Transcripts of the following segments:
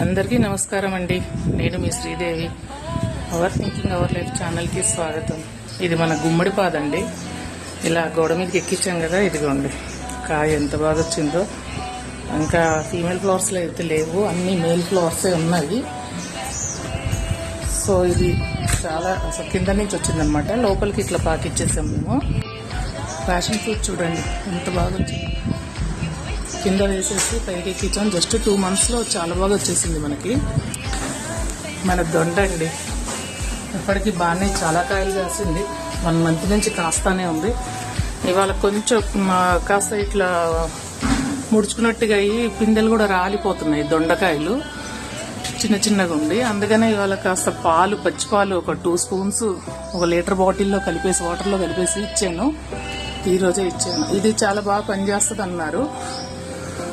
అందరికీ నమస్కారం అండి. నేను మీ Sridevi. Our thinking our life ఛానల్కి స్వాగతం. ఇది మన గుమ్మడి పాదండి. ఇలా గోడ మీదకి ఎక్కించాం కదా ఇదిగోండి. కాయ ఎంత బాగా వచ్చిందో. ఇంకా ఫీమేల్ ఫ్లవర్స్లో అయితే లేవు అన్ని మేల్ ఫ్లవర్సే ఉన్నాయి. సో ఇది చాలా అసలు కింద నుంచి వచ్చిందనమాట లోపలికి ఇట్లా పాకిచ్చేసాం మేము. ఫ్యాషన్ ఫ్రూట్ చూడండి ఎంత బాగా వచ్చింది. కింద వేసేసి పైకి ఎక్కించాం. జస్ట్ టూ మంత్స్లో చాలా బాగా వచ్చేసింది మనకి. మన దొండ అండి. ఇప్పటికి బాగానే చాలా కాయలు కాసింది. వన్ మంత్ నుంచి కాస్తానే ఉంది. ఇవాళ కొంచెం మా, కాస్త ఇట్లా ముడుచుకున్నట్టుగా అయ్యి పిందెలు కూడా రాలిపోతున్నాయి దొండకాయలు. చిన్న చిన్నగా ఉంది. అందుకనే ఇవాళ కాస్త పాలు పచ్చిపాలు ఒక టూ స్పూన్స్ ఒక లీటర్ బాటిల్లో కలిపేసి వాటర్లో కలిపేసి ఇచ్చాను. ఈరోజే ఇచ్చాను. ఇది చాలా బాగా పనిచేస్తుంది అన్నారు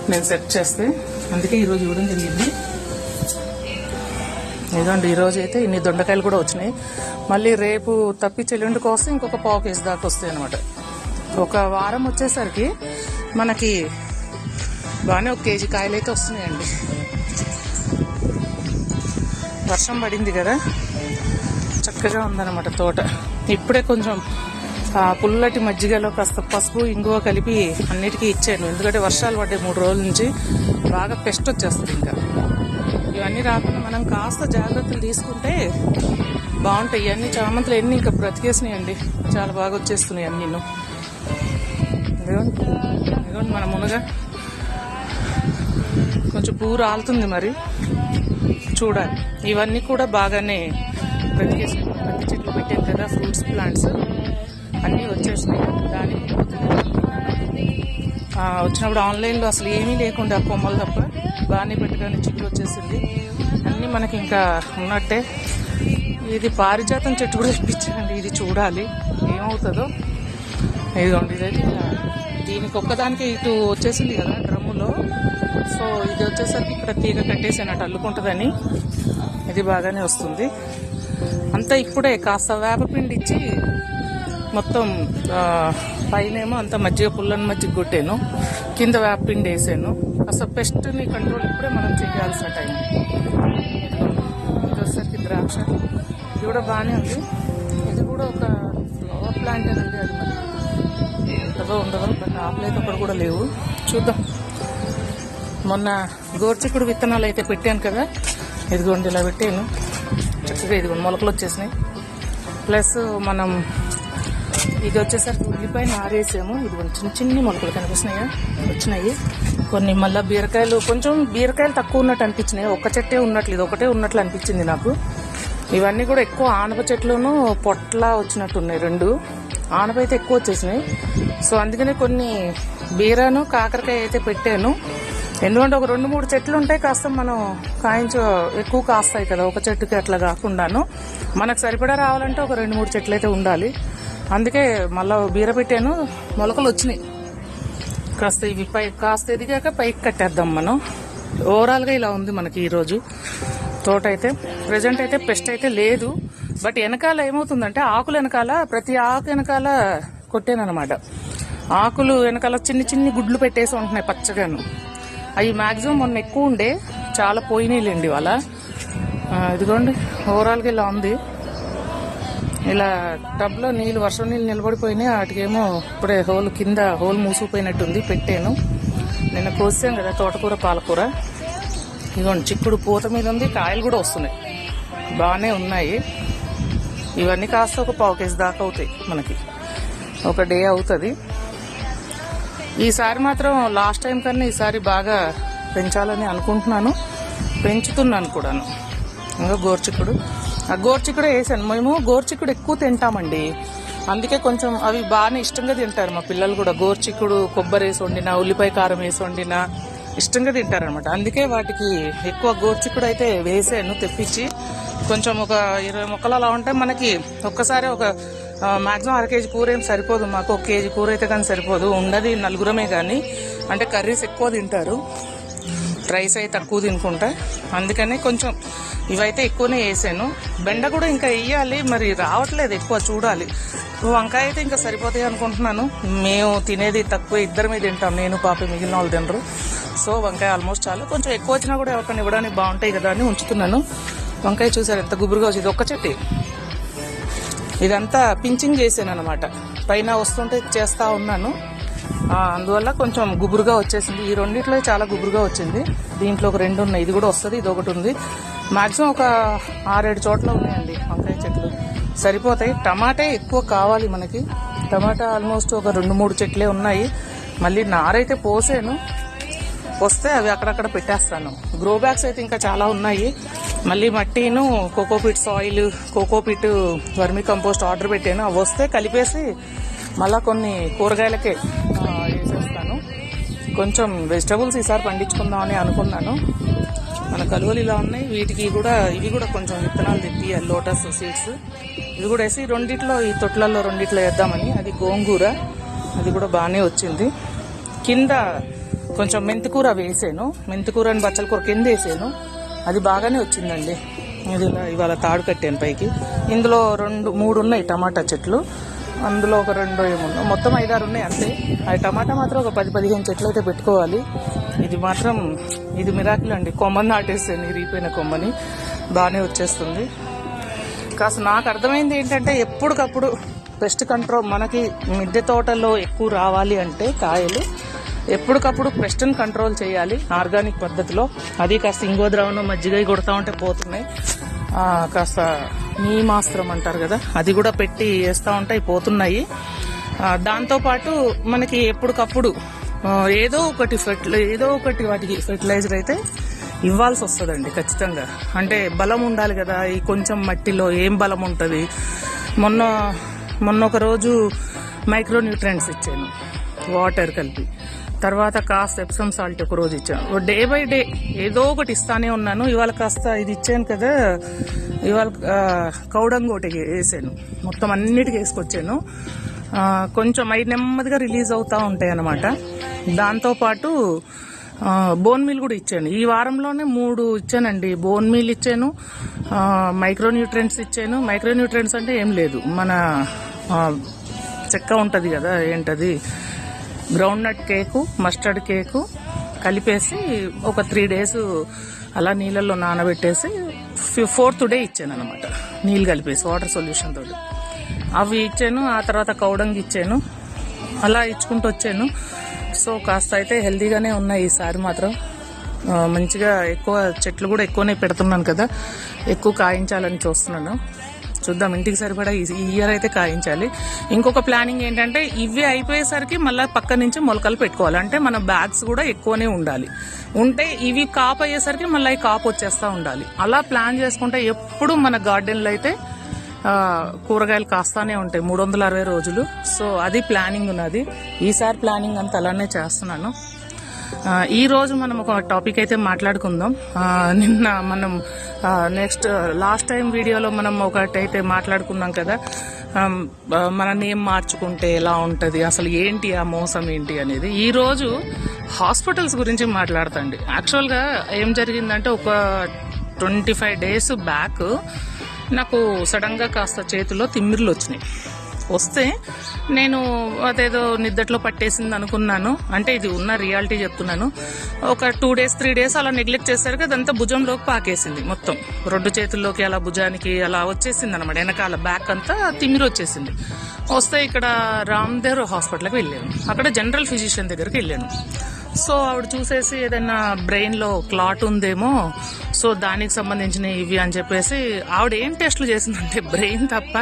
నేను సెట్ చేస్తే. అందుకే ఈరోజు ఇవ్వడం జరిగింది. ఇదండి ఈరోజు అయితే ఇన్ని దొండకాయలు కూడా వచ్చినాయి. మళ్ళీ రేపు తప్పి చెల్లుండి కోసం ఇంకొక పావు కేజీ దాకా వస్తాయి అనమాట ఒక వారం వచ్చేసరికి మనకి బాగానే ఒక కేజీ కాయలు అయితే వస్తున్నాయండి. వర్షం పడింది కదా. చక్కగా ఉందన్నమాట తోట. ఇప్పుడే కొంచెం పుల్లటి మజ్జిగలో కాస్త పసుపు ఇంగువ కలిపి అన్నిటికీ ఇచ్చాను ఎందుకంటే వర్షాలు పడ్డాయి మూడు రోజుల నుంచి బాగా పెస్ట్ వచ్చేస్తుంది ఇంకా. ఇవన్నీ రాకుండా మనం కాస్త జాగ్రత్తలు తీసుకుంటే బాగుంటాయి. ఇవన్నీ చామంతులు ఎన్ని ఇంకా బ్రతికేసినాయండి. చాలా బాగా వచ్చేస్తున్నాయి అన్నీ ఇదిగోండి. మన మునగ. కొంచెం పువ్వు రాలుతుంది మరి. చూడాలి. ఇవన్నీ కూడా బాగానే బ్రతికేసినాయి. చెట్లు పెట్టాను కదా ఫ్రూట్స్ ప్లాంట్స్. అన్నీ వచ్చేసినాయి. దానికి వచ్చినప్పుడు ఆన్లైన్లో అసలు ఏమీ లేకుండా కొమ్మలు తప్ప బాగానే పెట్టుకొని చెట్లు వచ్చేసింది. అన్నీ మనకి ఇంకా ఉన్నట్టే. ఇది పారిజాతం చెట్టు కూడా ఇప్పించానండి ఇది చూడాలి. ఏమవుతుందో? ఇదిగోండి ఇదైతే ఇలా దీనికి ఒక్కదానికి ఇటు వచ్చేసింది కదా డ్రమ్ములో. సో ఇది వచ్చేసరికి ఇక్కడ తీగ కట్టేసానట్టు అల్లుకుంటుందని. ఇది బాగానే వస్తుంది. అంతా ఇప్పుడే కాస్త వేపపిండి ఇచ్చి మొత్తం పైనేమో అంత మజ్జిగ పుల్లని మజ్జిగ కొట్టాను. కింద వ్యాపిండి వేసాను. అసలు పెస్ట్ని కంట్రోల్ ఇప్పుడే మనం చేయాల్సిన టైం. ఇది ద్రాక్ష. ఇది కూడా బాగానే ఉంది. ఇది కూడా ఒక ఫ్లవర్ ప్లాంట్ అండి అది మరి. ఉంటుందో ఉండదో బట్ ఆపలేదు అక్కడ కూడా లేవు. చూద్దాం. మొన్న గోర్చికుడు విత్తనాలు అయితే పెట్టాను కదా. ఇదిగోండి ఇలా పెట్టాను. చక్కగా ఇదిగోండి మొలకలు వచ్చేసినాయి. ప్లస్ మనం ఇది వచ్చేసరికి ఉల్లిపాయ నారేసాము. ఇది చిన్న చిన్ని మొలకలు కనిపిస్తున్నాయా? వచ్చినాయి. కొన్ని మళ్ళీ బీరకాయలు కొంచెం బీరకాయలు తక్కువ ఉన్నట్టు అనిపించినాయి. ఒక చెట్టే ఉన్నట్లు ఇది ఒకటే ఉన్నట్లు అనిపించింది నాకు. ఇవన్నీ కూడా ఎక్కువ ఆనప చెట్లును పొట్ల వచ్చినట్టు ఉన్నాయి రెండు. ఆనప అయితే ఎక్కువ వచ్చేసినాయి. సో అందుకనే కొన్ని బీరాను కాకరకాయ అయితే పెట్టాను. ఎందుకంటే ఒక రెండు మూడు చెట్లు ఉంటాయి కాస్త మనం కాయించు ఎక్కువ కాస్తాయి కదా ఒక చెట్టుకి అట్లా కాకుండాను. మనకు సరిపడా రావాలంటే ఒక రెండు మూడు చెట్లు అయితే ఉండాలి. అందుకే మళ్ళీ బీర పెట్టాను మొలకలు వచ్చినాయి. కాస్త ఇవి పై కాస్త ఎదిగాక పైకి కట్టేద్దాం మనం. ఓవరాల్గా ఇలా ఉంది మనకి ఈరోజు తోట అయితే ప్రజెంట్ అయితే పెస్ట్ అయితే లేదు. బట్ వెనకాల ఏమవుతుందంటే ఆకులు వెనకాల ప్రతి ఆకు వెనకాల కొట్టానమాట ఆకులు వెనకాల చిన్ని చిన్ని గుడ్లు పెట్టేసి ఉంటున్నాయి పచ్చగాను. అవి మాక్సిమం మొన్న ఎక్కువ ఉండే చాలా పోయినాయిలేండి ఇవాళ. ఇదిగోండి ఓవరాల్గా ఇలా ఉంది. ఇలా టబ్లో నీళ్ళు వర్షం నీళ్ళు నిలబడిపోయినాయి. వాటికేమో ఇప్పుడే హోల్ కింద హోల్ మూసుకుపోయినట్టుంది. పెట్టాను. నిన్న కోసాం కదా తోటకూర పాలకూర. ఇదిగోండి చిక్కుడు పూత మీద ఉంది. కాయలు కూడా వస్తున్నాయి. బాగానే ఉన్నాయి. ఇవన్నీ కాస్త ఒక పావు కేజీ దాకా అవుతాయి మనకి. ఒక డే అవుతుంది. ఈసారి మాత్రం లాస్ట్ టైం కన్నా ఈసారి బాగా పెంచాలని అనుకుంటున్నాను. పెంచుతున్నాను కూడాను. ఇంకా గోర్చిక్కుడు ఆ గోర్చికుడు వేసాను. మేము గోర్చికుడు ఎక్కువ తింటామండి. అందుకే కొంచెం అవి బాగానే ఇష్టంగా తింటారు మా పిల్లలు కూడా. గోర్చికుడు కొబ్బరి వేసి వండినా ఉల్లిపాయ కారం వేసి వండినా ఇష్టంగా తింటారనమాట అందుకే వాటికి ఎక్కువ గోర్చికుడు అయితే వేసాను తెప్పించి. కొంచెం ఒక ఇరవై మొక్కలు అలా ఉంటే మనకి ఒక్కసారి ఒక మాక్సిమం అర కేజీ కూర ఏం సరిపోదు మాకు. ఒక కేజీ కూర అయితే కానీ సరిపోదు. ఉండదు నలుగురమే కానీ. అంటే కర్రీస్ ఎక్కువ తింటారు. రైస్ అయితే తక్కువ తినుకుంటా. అందుకనే కొంచెం ఇవైతే ఎక్కువనే వేసాను. బెండ కూడా ఇంకా వేయాలి మరి రావట్లేదు ఎక్కువ చూడాలి. వంకాయ అయితే ఇంకా సరిపోతాయి అనుకుంటున్నాను. మేము తినేది తక్కువ ఇద్దరమే తింటాం. నేను పాప మిగిలిన వాళ్ళు తినరు. సో వంకాయ ఆల్మోస్ట్ చాలు. కొంచెం ఎక్కువ వచ్చినా కూడా ఎవరికైనా ఇవ్వడానికి బాగుంటాయి కదా అని ఉంచుతున్నాను. వంకాయ చూసారు ఎంత గుబురుగా వచ్చింది. ఒక్క చెట్టు. ఇదంతా పించింగ్ చేశాను అనమాట పైన వస్తుంటే చేస్తూ ఉన్నాను. అందువల్ల కొంచెం గుబురుగా వచ్చేసింది. ఈ రెండిట్లో చాలా గుబురుగా వచ్చింది. దీంట్లో ఒక రెండు ఉన్నాయి. ఇది కూడా వస్తుంది ఇది ఒకటి ఉంది. మాక్సిమం ఒక ఆరేడు చోట్ల ఉన్నాయండి వంకాయ చెట్లు. సరిపోతాయి. టమాటా ఎక్కువ కావాలి మనకి. టమాటా ఆల్మోస్ట్ ఒక రెండు మూడు చెట్లే ఉన్నాయి. మళ్ళీ నారైతే పోసాను. వస్తే అవి అక్కడక్కడ పెట్టేస్తాను. గ్రో బ్యాగ్స్ అయితే ఇంకా చాలా ఉన్నాయి. మళ్ళీ మట్టిను cocopeat soil cocopeat vermicompost order పెట్టాను. అవి వస్తే కలిపేసి మళ్ళీ కొన్ని కూరగాయలకే కొంచెం వెజిటబుల్స్ ఈసారి పండించుకుందామని అనుకున్నాను. మన కలువలు ఇలా ఉన్నాయి. వీటికి కూడా ఇవి కూడా కొంచెం విత్తనాలు తెప్పియాలి లోటస్ సీడ్స్. ఇవి కూడా వేసి రెండిట్లో ఈ తొట్లలో రెండిట్లో వేద్దామని. అది గోంగూర. అది కూడా బాగానే వచ్చింది. కింద కొంచెం మెంతికూర వేసాను. మెంతికూర అని బచ్చల కూర కింద వేసాను. అది బాగానే వచ్చిందండి. ఇది ఇలా ఇవాళ తాడు కట్టాను పైకి. ఇందులో రెండు మూడు ఉన్నాయి టమాటా చెట్లు. అందులో ఒక రెండు ఏమున్నా మొత్తం ఐదారు ఉన్నాయి అంతే. ఆ టమాటా మాత్రం ఒక పది పదిహేను చెట్లు అయితే పెట్టుకోవాలి. ఇది మాత్రం ఇది మిరాకిల్ అండి. కొమ్మని నాటేసాను ఇరిగిపోయిన కొమ్మని. బాగానే వచ్చేస్తుంది. కాస్త నాకు అర్థమైంది ఏంటంటే ఎప్పటికప్పుడు పెస్ట్ కంట్రోల్ మనకి మిద్దె తోటలో ఎక్కువ రావాలి అంటే కాయలు. ఎప్పటికప్పుడు పెస్ట్ని కంట్రోల్ చేయాలి ఆర్గానిక్ పద్ధతిలో. అది కాస్త ఇంగో ద్రావణం మజ్జిగ కొడతా ఉంటే పోతున్నాయి. కాస్త నీమాస్త్రం అంటారు కదా అది కూడా పెట్టి వేస్తూ ఉంటాయి పోతున్నాయి. దాంతోపాటు మనకి ఎప్పటికప్పుడు ఏదో ఒకటి ఫెర్టిలై ఏదో ఒకటి వాటికి ఫెర్టిలైజర్ అయితే ఇవ్వాల్సి వస్తుందండి ఖచ్చితంగా. అంటే బలం ఉండాలి కదా ఈ కొంచెం మట్టిలో ఏం బలం ఉంటుంది. మొన్న మొన్న ఒక రోజు మైక్రో న్యూట్రియంట్స్ ఇచ్చాను వాటర్ కలిపి. తర్వాత కాస్త ఎప్సమ్ సాల్ట్ ఒక రోజు ఇచ్చాను డే బై డే ఏదో ఒకటి ఇస్తానే ఉన్నాను. ఇవాళ కాస్త ఇది ఇచ్చాను కదా ఇవాళ కౌడంగ్ కౌడంగోటి వేసాను. మొత్తం అన్నిటికీ వేసుకొచ్చాను. కొంచెం అవి నెమ్మదిగా రిలీజ్ అవుతూ ఉంటాయి అన్నమాట దాంతోపాటు బోన్ మీల్ కూడా ఇచ్చాను. ఈ వారంలోనే మూడు ఇచ్చానండి. బోన్ మీల్ ఇచ్చాను మైక్రోన్యూట్రియంట్స్ మైక్రో ఇచ్చాను. మైక్రోన్యూట్రియంట్స్ అంటే ఏం లేదు. మన చెక్క ఉంటుంది కదా ఏంటది? Groundnut cake mustard cake కలిపేసి ఒక త్రీ డేస్ అలా నీళ్ళల్లో నానబెట్టేసి ఫోర్త్ డే ఇచ్చాను అనమాట నీళ్ళు కలిపేసి వాటర్ సొల్యూషన్ తోటి. అవి ఇచ్చాను ఆ తర్వాత కౌడంగి ఇచ్చాను అలా ఇచ్చుకుంటూ వచ్చాను. సో కాస్త అయితే హెల్దీగానే ఉన్నాయి ఈసారి మాత్రం. మంచిగా ఎక్కువ చెట్లు కూడా ఎక్కువనే పెడుతున్నాను కదా ఎక్కువ కాయించాలని చూస్తున్నాను. చూద్దాం. ఇంటికి సరిపడా ఈ ఇయర్ అయితే కాయించాలి. ఇంకొక ప్లానింగ్ ఏంటంటే ఇవి అయిపోయేసరికి మళ్ళీ పక్క నుంచి మొలకలు పెట్టుకోవాలి. అంటే మన బ్యాగ్స్ కూడా ఎక్కువనే ఉండాలి. ఉంటే ఇవి కాప్ అయ్యేసరికి మళ్ళీ కాపు వచ్చేస్తూ ఉండాలి. అలా ప్లాన్ చేసుకుంటే ఎప్పుడు మన గార్డెన్లో అయితే కూరగాయలు కాస్తానే ఉంటాయి. మూడు వందల అరవై రోజులు. సో అది ప్లానింగ్ ఉన్నది. ఈసారి ప్లానింగ్ అంతా అలానే చేస్తున్నాను. ఈరోజు ఈ రోజు మనం ఒక టాపిక్ అయితే మాట్లాడుకుందాం. నిన్న మనం నెక్స్ట్ లాస్ట్ టైం వీడియోలో మనం ఒకటైతే మాట్లాడుకున్నాం కదా మన నేమ్ మార్చుకుంటే ఎలా ఉంటుంది అసలు ఏంటి ఆ మోసం ఏంటి అనేది. ఈరోజు హాస్పిటల్స్ గురించి మాట్లాడతండి. యాక్చువల్గా ఏం జరిగిందంటే ఒక ట్వంటీ ఫైవ్ డేస్ బ్యాక్ నాకు సడన్గా కాస్త చేతిలో తిమ్మిర్లు వచ్చినాయి. వస్తే నేను అదేదో నిద్దట్లో పట్టేసింది అనుకున్నాను అంటే ఇది ఉన్న రియాలిటీ చెప్తున్నాను. ఒక టూ డేస్ త్రీ డేస్ అలా నెగ్లెక్ట్ చేసరికి అదంతా భుజంలోకి పాకేసింది మొత్తం. రెండు చేతుల్లోకి అలా భుజానికి అలా వచ్చేసింది అనమాట వెనకాల బ్యాక్ అంతా తిమ్మిరి వచ్చేసింది. వస్తే ఇక్కడ రామ్దేవ్ హాస్పిటల్కి వెళ్ళాను. అక్కడ జనరల్ ఫిజిషియన్ దగ్గరికి వెళ్ళాను. సో ఆవిడ చూసేసి ఏదైనా బ్రెయిన్లో క్లాట్ ఉందేమో సో దానికి సంబంధించిన ఇవి అని చెప్పేసి ఆవిడ ఏం టెస్ట్లు చేసిందంటే బ్రెయిన్ తప్ప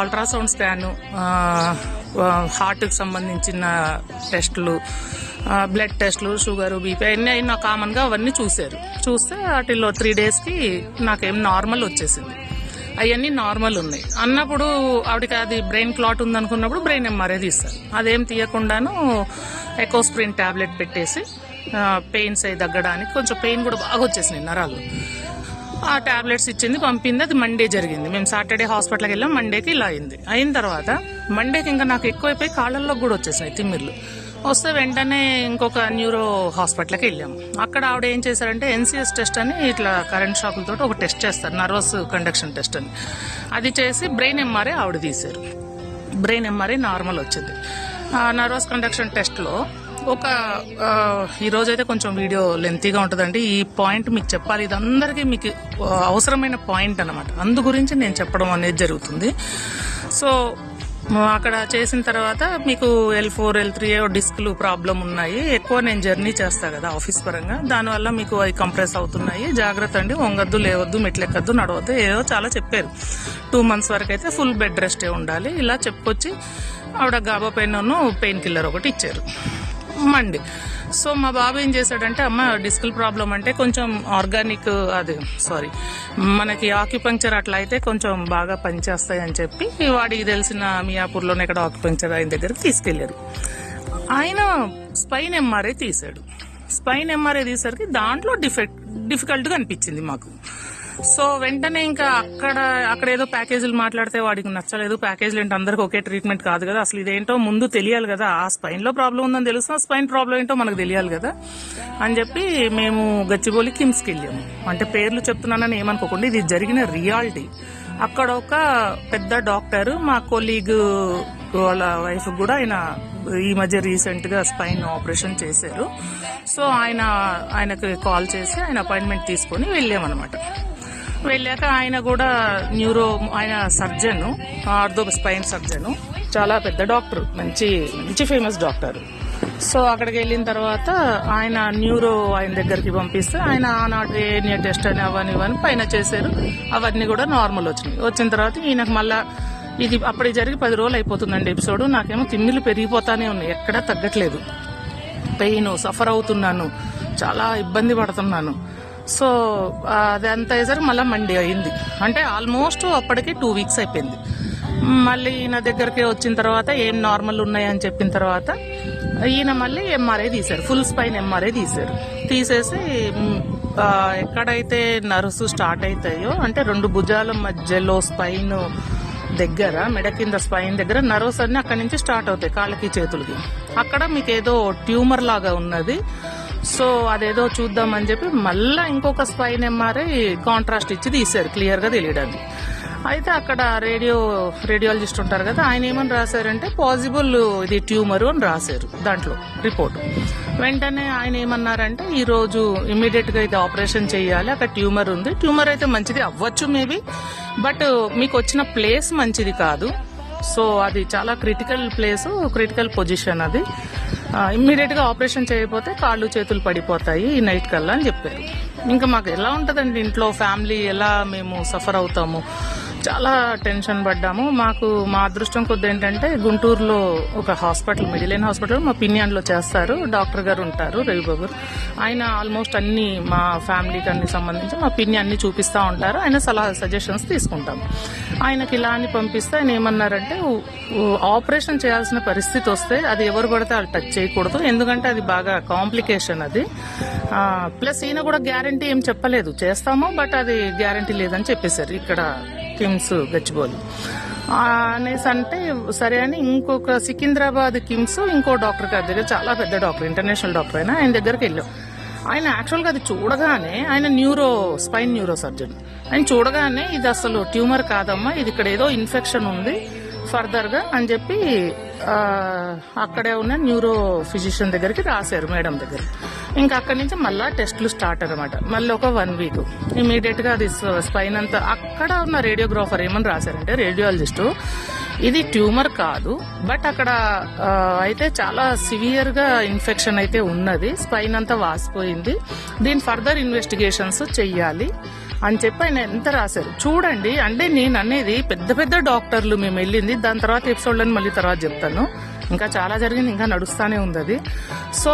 అల్ట్రాసౌండ్ స్కాను హార్ట్కి సంబంధించిన టెస్టులు బ్లడ్ టెస్టులు షుగర్ బీపీ అన్నీ అయినా కామన్గా అవన్నీ చూశారు. చూస్తే వాటిలో త్రీ డేస్కి నాకేం నార్మల్ వచ్చేసింది. అవన్నీ నార్మల్ ఉన్నాయి. అన్నప్పుడు ఆవిడకి అది బ్రెయిన్ క్లాట్ ఉందనుకున్నప్పుడు బ్రెయిన్ ఎంఆర్ఐ తీస్తారు. అదేం తీయకుండాను ఎకోస్ప్రిన్ టాబ్లెట్ పెట్టేసి పెయిన్స్ అయి తగ్గడానికి కొంచెం పెయిన్ కూడా బాగా వచ్చేసినాయి నరాలు ఆ టాబ్లెట్స్ ఇచ్చింది పంపింది అది మండే జరిగింది. మేము సాటర్డే హాస్పిటల్కి వెళ్ళాం మండేకి ఇలా అయింది. అయిన తర్వాత మండేకి ఇంకా నాకు ఎక్కువైపోయి కాళ్ళల్లో కూడా వచ్చేసాయి తిమ్మిర్లు. వస్తే వెంటనే ఇంకొక న్యూరో హాస్పిటల్కి వెళ్ళాము అక్కడ ఆవిడ ఏం చేశారంటే ఎన్సిఎస్ టెస్ట్ అని ఇట్లా కరెంట్ షాకులతో ఒక టెస్ట్ చేస్తారు నర్వస్ కండక్షన్ టెస్ట్ అని. అది చేసి బ్రెయిన్ ఎంఆర్ఐ ఆవిడ తీశారు. బ్రెయిన్ ఎంఆర్ఐ నార్మల్ వచ్చింది. ఆ నర్వస్ కండక్షన్ టెస్ట్లో ఒక ఈరోజు అయితే కొంచెం వీడియో లెంతీగా ఉంటుందండి. ఈ పాయింట్ మీకు చెప్పాలి. ఇది అందరికీ మీకు అవసరమైన పాయింట్ అనమాట అందు గురించి నేను చెప్పడం అనేది జరుగుతుంది. సో అక్కడ చేసిన తర్వాత మీకు ఎల్ ఫోర్ ఎల్ త్రీ డిస్క్లు ప్రాబ్లం ఉన్నాయి. ఎక్కువ నేను జర్నీ చేస్తా కదా ఆఫీస్ పరంగా. దానివల్ల మీకు అవి కంప్రెస్ అవుతున్నాయి. జాగ్రత్త అండి. వంగద్దు లేవద్దు మెట్లెక్కద్దు నడవద్దు. ఏదో చాలా చెప్పారు. టూ మంత్స్ వరకు అయితే ఫుల్ బెడ్ రెస్టే ఉండాలి. ఇలా చెప్పుకొచ్చి ఆవిడ గాబా పెయిన్ పెయిన్ కిల్లర్ ఒకటి ఇచ్చారు. మండి సో మా బాబు ఏం చేశాడంటే అమ్మ డిస్కుల్ ప్రాబ్లం అంటే కొంచెం ఆర్గానిక్ అది సారీ మనకి ఆక్యుపంక్చర్ అట్లా అయితే కొంచెం బాగా పనిచేస్తాయి అని చెప్పి వాడికి తెలిసిన మియాపూర్లోనే ఇక్కడ ఆక్యుపంక్చర్ ఆయన దగ్గరికి తీసుకెళ్ళారు. ఆయన స్పైన్ ఎంఆర్ఐ తీశాడు. స్పైన్ ఎంఆర్ఐ తీసరికి దాంట్లో డిఫెక్ట్ డిఫికల్ట్గా అనిపించింది మాకు. సో వెంటనే ఇంకా అక్కడ అక్కడ ఏదో ప్యాకేజీలు మాట్లాడితే వాడికి నచ్చలేదు. ప్యాకేజీలు ఏంటి అందరికి ఒకే ట్రీట్మెంట్ కాదు కదా. అసలు ఇదేంటో ముందు తెలియాలి కదా. ఆ స్పైన్లో ప్రాబ్లం ఉందని తెలుసు ఆ స్పైన్ ప్రాబ్లం ఏంటో మనకు తెలియాలి కదా. అని చెప్పి మేము గచ్చిబోలి కిమ్స్కి వెళ్ళాము. అంటే పేర్లు చెప్తున్నానని ఏమనుకోకుండా ఇది జరిగిన రియాలిటీ. అక్కడ ఒక పెద్ద డాక్టర్ మా కొలీగ్ వాళ్ళ వైఫ్ కూడా ఆయన ఈ మధ్య రీసెంట్గా స్పైన్ ఆపరేషన్ చేశారు. సో ఆయన ఆయనకు కాల్ చేసి ఆయన అపాయింట్మెంట్ తీసుకొని వెళ్ళామన్నమాట. వెళ్ళాక ఆయన కూడా న్యూరో ఆయన సర్జన్ ఆర్థో స్పైన్ సర్జన్. చాలా పెద్ద డాక్టర్ మంచి మంచి ఫేమస్ డాక్టర్. సో అక్కడికి వెళ్ళిన తర్వాత ఆయన న్యూరో ఆయన దగ్గరికి పంపిస్తే ఆయన ఆనాడు ఏ టెస్ట్ అని అవన్నీ ఇవన్నీ పైన చేశారు. అవన్నీ కూడా నార్మల్ వచ్చినాయి. వచ్చిన తర్వాత ఈయనకు మళ్ళా ఇది అప్పటికి జరిగి పది రోజులు అయిపోతుందండి ఎపిసోడ్. నాకేమో తిమ్మిలు పెరిగిపోతానే ఉన్నాయి. ఎక్కడా తగ్గట్లేదు. పెయిన్ సఫర్ అవుతున్నాను. చాలా ఇబ్బంది పడుతున్నాను. సో అదంతా అయ్యేసరికి మళ్ళీ మండే అయింది. అంటే ఆల్మోస్ట్ అప్పటికి టూ వీక్స్ అయిపోయింది. మళ్ళీ ఈయన దగ్గరికి వచ్చిన తర్వాత ఏం నార్మల్ ఉన్నాయని చెప్పిన తర్వాత ఈయన మళ్ళీ ఎంఆర్ఐ తీశారు. ఫుల్ స్పైన్ ఎంఆర్ఐ తీశారు. తీసేసి ఎక్కడైతే నర్స్ స్టార్ట్ అవుతాయో అంటే రెండు భుజాల మధ్యలో స్పైన్ దగ్గర మెడ కింద స్పైన్ దగ్గర నర్వ్స్ అన్ని అక్కడి నుంచి స్టార్ట్ అవుతాయి కాళ్ళకి చేతులకి. అక్కడ మీకు ఏదో ట్యూమర్ లాగా ఉన్నది. సో అదేదో చూద్దామని చెప్పి మళ్ళా ఇంకొక స్పైన్ ఎంఆర్ఐ కాంట్రాస్ట్ ఇచ్చి తీశారు క్లియర్గా తెలియడానికి. అయితే అక్కడ రేడియో రేడియాలజిస్ట్ ఉంటారు కదా ఆయన ఏమని రాశారంటే పాసిబుల్ ఇది ట్యూమర్ అని రాశారు దాంట్లో రిపోర్ట్. వెంటనే ఆయన ఏమన్నారంటే ఈ రోజు ఇమీడియట్గా ఇది ఆపరేషన్ చేయాలి అక్కడ ట్యూమర్ ఉంది. ట్యూమర్ అయితే మంచిది అవ్వచ్చు మేబీ బట్ మీకు వచ్చిన ప్లేస్ మంచిది కాదు. సో అది చాలా క్రిటికల్ ప్లేస్ క్రిటికల్ పొజిషన్ అది. ఇమ్మీడియట్గా ఆపరేషన్ చేయకపోతే కాళ్ళు చేతులు పడిపోతాయి ఈ నైట్ కల్లా అని చెప్పారు. ఇంకా మాకు ఎలా ఉంటదండి ఇంట్లో ఫ్యామిలీ ఎలా మేము సఫర్ అవుతాము? చాలా టెన్షన్ పడ్డాము. మాకు మా అదృష్టం కొద్ది ఏంటంటే గుంటూరులో ఒక హాస్పిటల్ మిడిలైన్ హాస్పిటల్ మా పిన్యాన్లో చేస్తారు. డాక్టర్ గారు ఉంటారు రవిబాబు ఆయన ఆల్మోస్ట్ అన్ని మా ఫ్యామిలీకి అన్ని సంబంధించి మా పిన్ని అన్ని చూపిస్తా ఉంటారు. ఆయన సలహా సజెషన్స్ తీసుకుంటాము. ఆయనకి ఇలా అని పంపిస్తే ఆయన ఏమన్నారంటే ఆపరేషన్ చేయాల్సిన పరిస్థితి వస్తే అది ఎవరు పడితే వాళ్ళు టచ్ చేయకూడదు. ఎందుకంటే అది బాగా కాంప్లికేషన్ అది. ప్లస్ ఈయన కూడా గ్యారంటీ ఏం చెప్పలేదు. చేస్తాము బట్ అది గ్యారంటీ లేదని చెప్పేశారు ఇక్కడ కిమ్స్ గచ్చిబౌలి. అనేసి అంటే సరే అని ఇంకొక సికింద్రాబాద్ కిమ్స్ ఇంకో డాక్టర్ గారి దగ్గర చాలా పెద్ద డాక్టర్ ఇంటర్నేషనల్ డాక్టర్ అయినా ఆయన దగ్గరికి వెళ్ళాం. ఆయన యాక్చువల్గా అది చూడగానే ఆయన న్యూరో స్పైన్ న్యూరో సర్జన్ ఆయన చూడగానే ఇది అసలు ట్యూమర్ కాదమ్మా ఇది ఇక్కడ ఏదో ఇన్ఫెక్షన్ ఉంది ఫర్దర్గా అని చెప్పి అక్కడే ఉన్న న్యూరో ఫిజిషియన్ దగ్గరికి రాశారు మేడం దగ్గర. ఇంకా అక్కడి నుంచి మళ్ళా టెస్టులు స్టార్ట్ అనమాట మళ్ళీ ఒక వన్ వీక్ ఇమీడియట్గా అది స్పైన్ అంతా అక్కడ ఉన్న రేడియోగ్రాఫర్ ఏమని రాశారంటే రేడియాలజిస్టు ఇది ట్యూమర్ కాదు బట్ అక్కడ అయితే చాలా సివియర్గా ఇన్ఫెక్షన్ అయితే ఉన్నది. స్పైన్ అంతా వాసిపోయింది. దీని ఫర్దర్ ఇన్వెస్టిగేషన్స్ చెయ్యాలి అని చెప్పి ఆయన ఎంత రాశారు. చూడండి అంటే నేను అనేది పెద్ద పెద్ద డాక్టర్లు మేము వెళ్ళింది. దాని తర్వాత ఎపిసోడ్లను మళ్ళీ తర్వాత చెప్తాను. ఇంకా చాలా జరిగింది ఇంకా నడుస్తూనే ఉంది అది. సో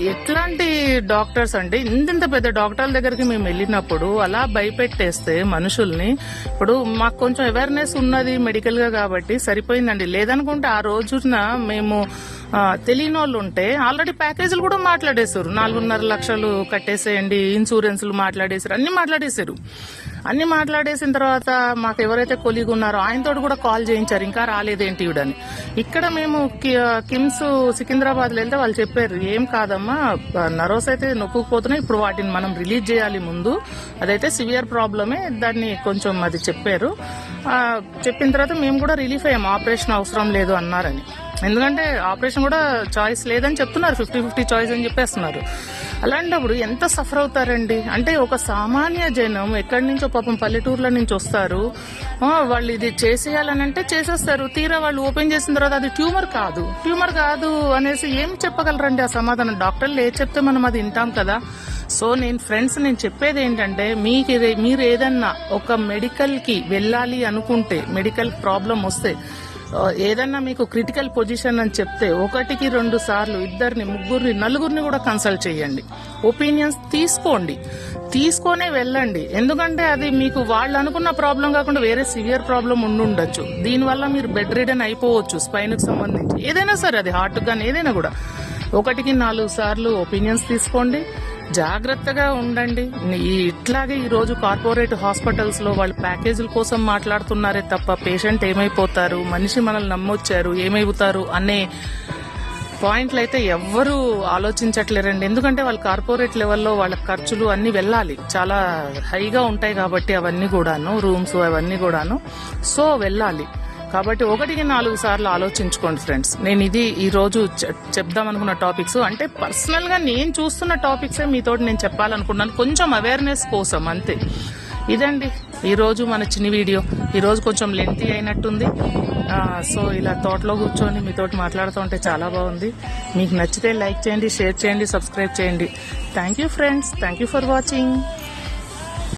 ఎట్లాంటి డాక్టర్స్ అంటే ఇంత పెద్ద డాక్టర్ల దగ్గరికి మేము వెళ్ళినప్పుడు అలా భయపెట్టేస్తే మనుషుల్ని ఇప్పుడు మాకు కొంచెం అవేర్నెస్ ఉన్నది మెడికల్గా కాబట్టి సరిపోయిందండి. లేదనుకుంటే ఆ రోజున మేము తెలియని వాళ్ళు ఉంటే ఆల్రెడీ ప్యాకేజీలు కూడా మాట్లాడేశారు. నాలుగున్నర లక్షలు కట్టేసేయండి ఇన్సూరెన్స్లు మాట్లాడేశారు అన్ని మాట్లాడేశారు. అన్ని మాట్లాడేసిన తర్వాత మాకు ఎవరైతే కొలీగ్ ఉన్నారో ఆయనతో కూడా కాల్ చేయించారు. ఇంకా రాలేదేంటి ఇవిడని ఇక్కడ మేము కి- కిమ్స్ సికింద్రాబాద్ వెళ్తే వాళ్ళు చెప్పారు ఏం కాదమ్మా నరోస్ అయితే నొక్కుపోతున్నాయి ఇప్పుడు వాటిని మనం రిలీజ్ చేయాలి ముందు. అదైతే సివియర్ ప్రాబ్లమే. దాన్ని కొంచెం అది చెప్పారు. చెప్పిన తర్వాత మేము కూడా రిలీఫ్ అయ్యాం. ఆపరేషన్ అవసరం లేదు అన్నారని. ఎందుకంటే ఆపరేషన్ కూడా చాయిస్ లేదని చెప్తున్నారు ఫిఫ్టీ ఫిఫ్టీ చాయిస్ అని చెప్పేస్తున్నారు. అలాంటప్పుడు ఎంత సఫర్ అవుతారండి? అంటే ఒక సామాన్య జనం ఎక్కడి నుంచో పాపం పల్లెటూర్ల నుంచి వస్తారు. వాళ్ళు ఇది చేసేయాలని అంటే చేసేస్తారు. తీరా వాళ్ళు ఓపెన్ చేసిన తర్వాత అది ట్యూమర్ కాదు. ట్యూమర్ కాదు అనేసి ఏం చెప్పగలరండి ఆ సమాధానం? డాక్టర్లు ఏ చెప్తే మనం అది వింటాం కదా. సో నేను ఫ్రెండ్స్ నేను చెప్పేది ఏంటంటే మీకు ఇది- మీరు ఏదన్నా ఒక మెడికల్కి వెళ్ళాలి అనుకుంటే మెడికల్ ప్రాబ్లం వస్తే ఏదన్నా మీకు క్రిటికల్ పొజిషన్ అని చెప్తే ఒకటికి రెండు సార్లు ఇద్దరిని ముగ్గురిని నలుగురిని కూడా కన్సల్ట్ చేయండి. ఒపీనియన్స్ తీసుకోండి. తీసుకొనే వెళ్ళండి. ఎందుకంటే అది మీకు వాళ్ళు అనుకున్న ప్రాబ్లం కాకుండా వేరే సివియర్ ప్రాబ్లం ఉండి ఉండొచ్చు. దీనివల్ల మీరు బెడ్ రిడన్ అయిపోవచ్చు స్పైన్కి సంబంధించి. ఏదైనా సరే అది హార్ట్ కానీ ఏదైనా కూడా. ఒకటికి నాలుగు సార్లు ఒపీనియన్స్ తీసుకోండి. జాగ్రత్తగా ఉండండి. ఈ ఇట్లాగే ఈ రోజు కార్పొరేట్ హాస్పిటల్స్లో వాళ్ళు ప్యాకేజీల కోసం మాట్లాడుతున్నారే తప్ప పేషెంట్ ఏమైపోతారు? మనిషి మనల్ని నమ్మొచ్చారు ఏమైపోతారు అనే పాయింట్లు అయితే ఎవ్వరూ ఆలోచించట్లేరండి. ఎందుకంటే వాళ్ళు కార్పొరేట్ లెవెల్లో వాళ్ళ ఖర్చులు అన్ని వెళ్ళాలి. చాలా హైగా ఉంటాయి కాబట్టి అవన్నీ కూడాను రూమ్స్ అవన్నీ కూడాను. సో వెళ్ళాలి. కాబట్టి ఒకటికి నాలుగు సార్లు ఆలోచించుకోండి ఫ్రెండ్స్. నేను ఇది ఈ రోజు చెప్దాం అనుకున్న టాపిక్స్. అంటే పర్సనల్గా నేను చూస్తున్న టాపిక్సే మీతో నేను చెప్పాలనుకున్నాను కొంచెం అవేర్నెస్ కోసం అంతే. ఇదండి ఈరోజు మన చిన్ని వీడియో. ఈరోజు కొంచెం లెంతి అయినట్టుంది. సో ఇలా తోటలో కూర్చొని మీతోటి మాట్లాడుతూ ఉంటే చాలా బాగుంది. మీకు నచ్చితే లైక్ చేయండి షేర్ చేయండి సబ్స్క్రైబ్ చేయండి. Thank you friends. Thank you for watching.